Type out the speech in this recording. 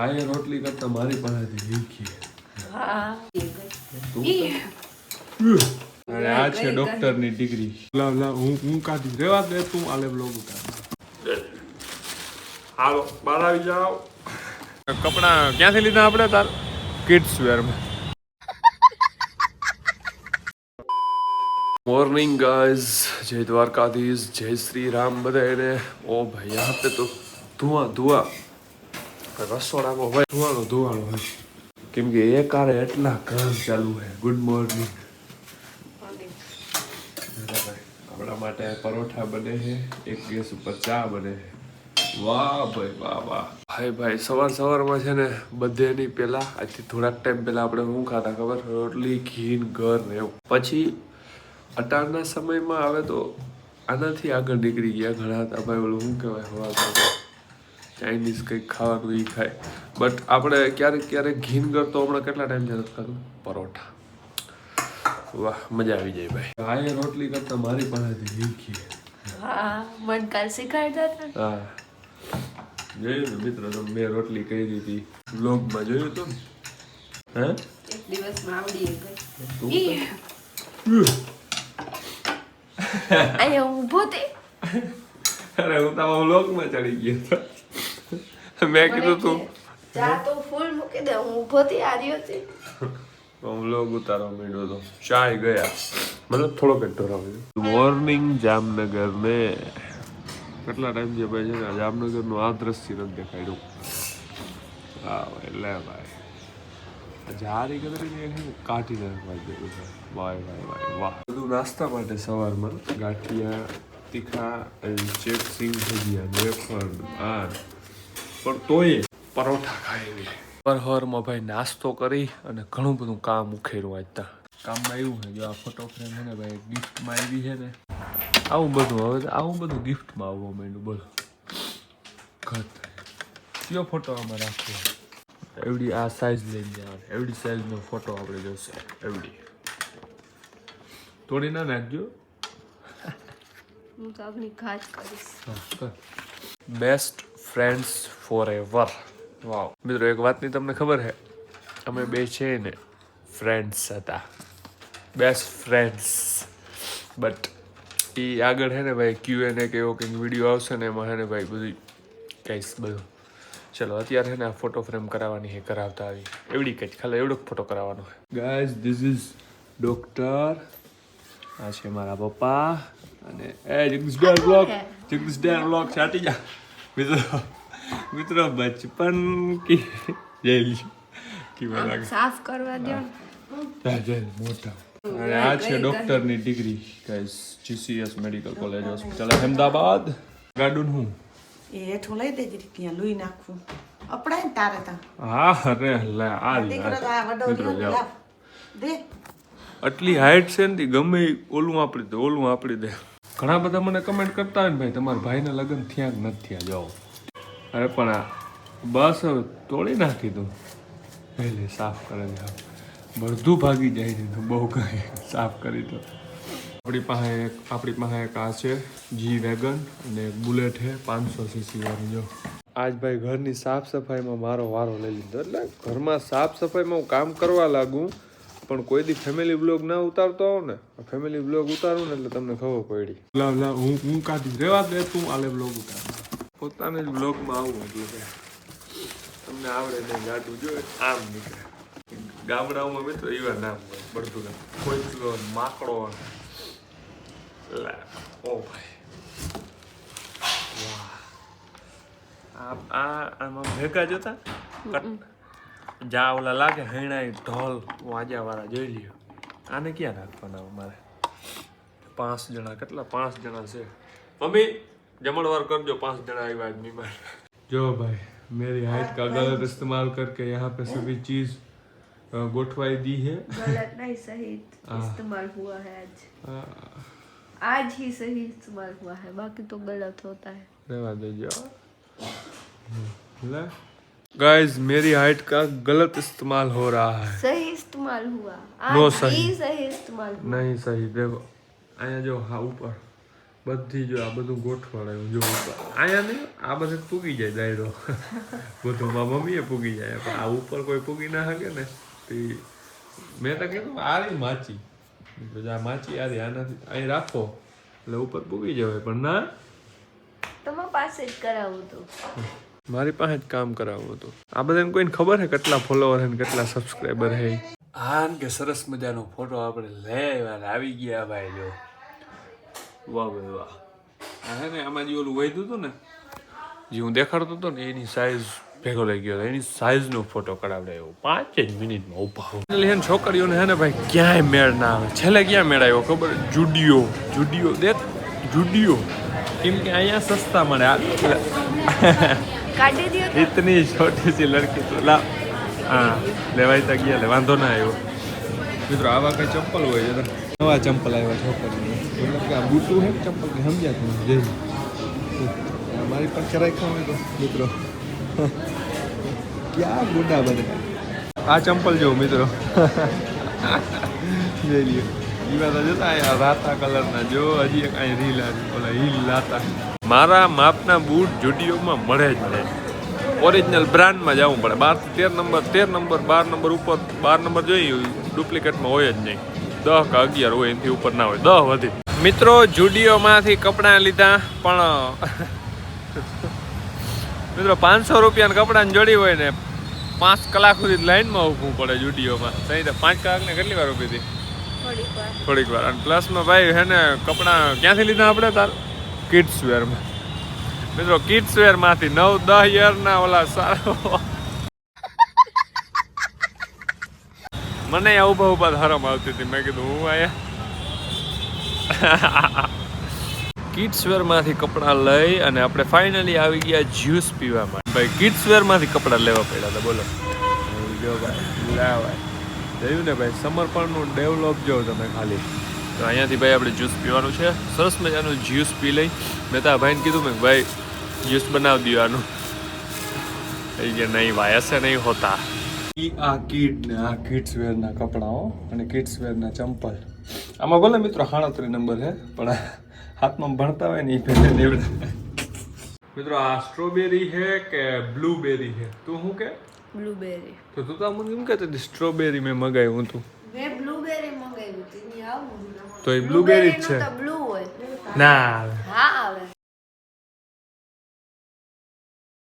ભાઈ રોટલી કરતા મારી પાસેથી શીખી અને આ છે ડોક્ટરની ડિગ્રી. લાવ લાવ હું હું કાઢી રેવા દે તું આલે બ્લોગ ઉતાર. હાલો બહાર આવી જાઓ. કપડા ક્યાંથી લીધા આપણે તાર? કિડ્સ વેરમાં મોર્નિંગ ગાઈઝ જય દ્વારકાધીશ જય શ્રી રામ બધા એને ઓ ભાઈ આપે તો ધુઆ ધુઆ. રસોડામાં હોય. ધુવાળો ધુવાળો હોય. કેમ કે એ કારે એટલા કામ ચાલુ હોય ગુડ મોર્નિંગ આપણા માટે પરોઠા બને છે. એક ગેસ ઉપર ચા બને છે. વાહ ભાઈ, વાહ વાહ. ભાઈ ભાઈ, સવાર સવારમાં છે ને બધેની પહેલાં, આજથી થોડાક ટાઈમ પહેલાં આપણે શું ખાતા ખબર? રોટલી, ઘી, ઘર ને એવું. પછી અત્યારના સમયમાં આવે તો આનાથી આગળ નીકળી ગયા ઘણા હતા. ભાઈ, ઓલું શું કહેવાય? હવા ચાઇનીઝ કંઈક ખાવાનું એ ખાય. બટ આપણે ક્યારેક ક્યારેક ઘીન કરતો હમણાં કેટલા ટાઈમ છે નથી ખાધું? પરોઠા. વાહ મજા આવી જાય ભાઈ. ભાઈએ રોટલી કરતા મારી પાસેથી શીખી. હા મન કાલ શીખવાડતા હતા હા. જોયું ને મિત્રો તો મેં રોટલી કહી દીધી. બ્લોગમાં જોયું તો? હે? એક દિવસ આવડી તું ગઈ ઊભો અરે હું તો બ્લોગમાં ચડી ગયો તો. મેં કીધું તું. ચા તો ફૂલ મૂકી દે હું ઊભો થી આર્યો હતી હું વ્લોગ ઉતારવા માંડ્યો તો ચાય ગયા. મતલબ થોડો રહ્યો મોર્નિંગ જામનગર ને કેટલા ટાઈમ છે ભાઈ છે ને જામનગરનું આ દ્રશ્ય નથી દેખાડ્યું. હા એટલે ભાઈ. જારી કદરી કાઢી નાખવા જેવું છે. વાય વાય વાય વાહ. બધું નાસ્તા માટે સવારમાં ગાંઠિયા તીખા ચેક સિંગ ભજીયા વેફર આ પણ તોય પરોઠા ખાઈ પર હવારમાં ભાઈ નાસ્તો કરી અને ઘણું બધું કામ ઉખેરું આજતા કામમાં એવું છે જો આ ફોટો ફ્રેમ છે ને ભાઈ ગિફ્ટમાં આવી છે ને. આવું બધું હવે આવું બધું ગિફ્ટમાં આવવા માંડ્યું બોલો. ઘટ. કયો ફોટો આમાં રાખ્યો એવડી આ સાઈઝ લઈને જવાની. એવડી સાઈઝનો ફોટો આપણે જોશે. એવડી. તોડી ના નાખજો. હું તો આપની ખાસ કરીશ. બેસ્ટ ફ્રેન્ડ્સ ફોર એવર વાવ મિત્રો એક વાતની તમને ખબર છે? અમે બે છે ને ફ્રેન્ડ્સ હતા. બેસ્ટ ફ્રેન્ડ્સ બટ એ આગળ છે ને ભાઈ ક્યુ એને કે એવો કંઈક વીડિયો આવશે ને એમાં છે ને ભાઈ બધી કહીશ બધું. ચલો અત્યારે છે ને આ ફોટો ફ્રેમ કરાવવાની હે કરાવતા આવી. એવડી કંઈ ખાલી એવડો ફોટો કરાવવાનો છે. ગાઈઝ ધીસ ઇઝ ડોક્ટર આ છે મારા પપ્પા. અને એ જગદીશ ડેર બ્લોક જગદીશ ડેર બ્લોક છાટી જા. મિત્રો મિત્રો બચપન કી જેલી કેવા લાગે સાફ કરવા દો. ને. જા જેલ મોટા. અને આ છે ડોક્ટરની degree guys GCS medical college hospital Ahmedabad. ગાડુન હું? એ હેઠું લઈ દેજે ત્યાં લુઈ નાખવું અપડાય ને તારે તાં. હા અરે લે આ રી દીકરો આ વડો મિત્રો લાવ. દે. આટલી હાઈટ છે ને ગમે ઓલું આપડી દે ઓલું આપડી દે. ઘણા બધા મને કમેન્ટ કરતા હોય ને ભાઈ, તમારા ભાઈના લગ્ન થયા કે નથી થયા? જાઓ અરે પણ આ બસ તોડી નાખી તું. પહેલે સાફ કરે બધું ભાગી જાય છે તો બહુ કંઈ સાફ કરી તો. આપણી પાસે એક, આપણી પાસે એક આ છે, જી વેગન અને એક બુલેટ છે, પાંચસો સીસી વાળી, જો. આજ ભાઈ ઘરની સાફ સફાઈમાં મારો વારો લઈ લીધો. એટલે ઘરમાં સાફ સફાઈમાં હું કામ કરવા લાગું પણ કોઈ દી ફેમિલી બ્લોગ ના ઉતારતો હોઉં ને ફેમિલી બ્લોગ ઉતારું ને એટલે તમને ખબર પડી. લાવ લાવ હું હું કાઢી રેવા દે તું આલે બ્લોગ ઉતાર. પોતાને જ બ્લોગમાં આવું એટલે કે તમને આવડે નહીં ગાડું જો આમ નીકળે. ગામડાઓમાં મિત્રો એવા નામ હોય બધું નામ. કોઈકલો માકડો. લા ઓ ભાઈ. વાહ. આ આ આમાં ભેગા જતા કટ. જા ઓલા લાગે હૈણાઈ ઢોલ વાજા વાળા જોઈ લ્યો આને ક્યાં રાખવાના અમારે પાંચ જણા કેટલા પાંચ જણા છે મમ્મી જમણવાર કરજો પાંચ जना આવ્યા આજ મહેમાન જો ભાઈ मेरी हाइट का गलत इस्तेमाल करके यहाँ पे सभी चीज अ, गोठवाई दी है गलत नहीं सही इस्तेमाल हुआ है आज आज ही सही इस्तेमाल हुआ है बाकी तो गलत होता है रहवा दीजिए ले गाइस मेरी हाइट का गलत इस्तेमाल हो रहा है सही इस्तेमाल हुआ नो आज सही। ही सही इस्तेमाल हुआ नहीं सही देखो અહીંયા જો હા ઉપર બધી જો આ બધું ગોઠવાડાયું જો ઉપર અહીંયા નહીં આ બધે પૂગી જાય દાયરો બધું મારા મમ્મીએ પૂગી જાય પણ આ ઉપર કોઈ પૂગી ના શકે ને તે મેં તો કીધું આ રહી માચી મેં કીધું આ માચી આ રહી આનાથી અહીં રાખો એટલે ઉપર પૂગી જવાય પણ ના તમારા પાસે જ કરાવું તો મારી પાસે જ કામ કરાવવું હતું. આ બધાને કોઈને ખબર છે કેટલા ફોલોવર ને કેટલા સબસ્ક્રાઈબર છે હા કે સરસ મજાનો ફોટો આપણે લઈ આવ્યા ને આવી ગયા ભાઈ જો. વાહ ભાઈ વાહ. હા હે ને આમાં જે ઓલું વધ્યું હતું ને જે હું દેખાડતો હતો ને એની સાઈઝ ભેગો લઈ ગયો. એની સાઈઝનો ફોટો કરાવડાવ્યો પાંચ જ મિનિટમાં ઊભા હું. એટલે ને છોકરીઓને હે ને ભાઈ ક્યાંય મેળ ના આવે. છેલ્લે ક્યાં મેળ આવ્યો ખબર જુડિયો. જુડિયો. દેખ જુડિયો. કેમ કે અહીંયા સસ્તા મળે. ઇતની છોટી સી લડકી તો લા. હા લેવાય તો ગયા લે વાંધો ના આવ્યો. મિત્રો આવા કઈ ચંપલ હોય છે. નવા ચંપલ આવ્યા છોકરીને મતલબ કે આ બૂટું હે ચંપલ કે સમજાતું જઈ મારી પાસે રાખ્યા હોય તો મિત્રો. ક્યાં ગુડા બને આ ચંપલ જેવું મિત્રો. જઈ લ્યો. ઈવા તો જતા આ રાતા કલરના જો, હજી એક અહીં રીલ ઓલા હીલ લાતા મારા માપના બૂટ જુડિયોમાં મળે જ નહીં ઓરિજિનલ બ્રાન્ડમાં જવું પડે. બાર તેર નંબર તેર નંબર, બાર નંબર ઉપર, બાર નંબર જોઈએ ડુપ્લિકેટમાં હોય જ નહીં. દસ કે અગિયાર હોય એનાથી ઉપર ના હોય. દસ વધી. મિત્રો જુડિયોમાંથી કપડાં લીધા, પણ મિત્રો, પાંચસો રૂપિયાના કપડાની જોડી હોય ને, પાંચ કલાક સુધી લાઈનમાં ઊભું પડે જુડિયોમાં સહી પાંચ કલાકને કેટલી વાર ઊભી હતી? થોડીક વાર. અને પ્લસમાં ભાઈ હે ને કપડાં ક્યાંથી લીધા આપણે તાર? કિડ્સ વેરમાં મિત્રો કિડ્સ વેરમાંથી નવ દસ યરના ઓલા સારા મને આ ઊભા ઊભા હરમ આવતી હતી. મેં કીધું હું આયા કિડ્સ વેરમાંથી કપડાં લઈ અને આપણે ફાઇનલી આવી ગયા જ્યુસ પીવા માટે. ભાઈ કિડ્સ વેરમાંથી કપડાં લેવા પડ્યા હતા. બોલો. જો ભાઈ. લાવાય જોયું ને ભાઈ સમર્પણનું ડેવલપ જો તમે ખાલી. તો અહીંયાથી ભાઈ આપણે જ્યુસ પીવાનું છે. સરસ મજાનું જ્યુસ પી લઈ. મેં તો ભાઈને કીધું મેં ભાઈ જ્યુસ બનાવી દેવાનું આનું. એ કે નહીં ભાઈ હશે નહીં હોતા. આ કિડ ને આ કિડ્સ વેરના કપડાઓ અને કિડ્સ વેરના ચંપલ. આમાં ભલે મિત્રો હાણત્રી નંબર છે પણ હાથમાં ભણતા હોય ને એ પહેલે નીવડે. મિત્રો આ સ્ટ્રોબેરી છે કે બ્લુબેરી છે તું શું કે? બ્લુબેરી તો તું તો મને એમ કહેતો હતી સ્ટ્રોબેરી મેં મગાવ્યું હતું મેં બ્લુબેરી મગાવ્યું હતું. તો એ બ્લુબેરી જ છે. બ્લુ હોય. ના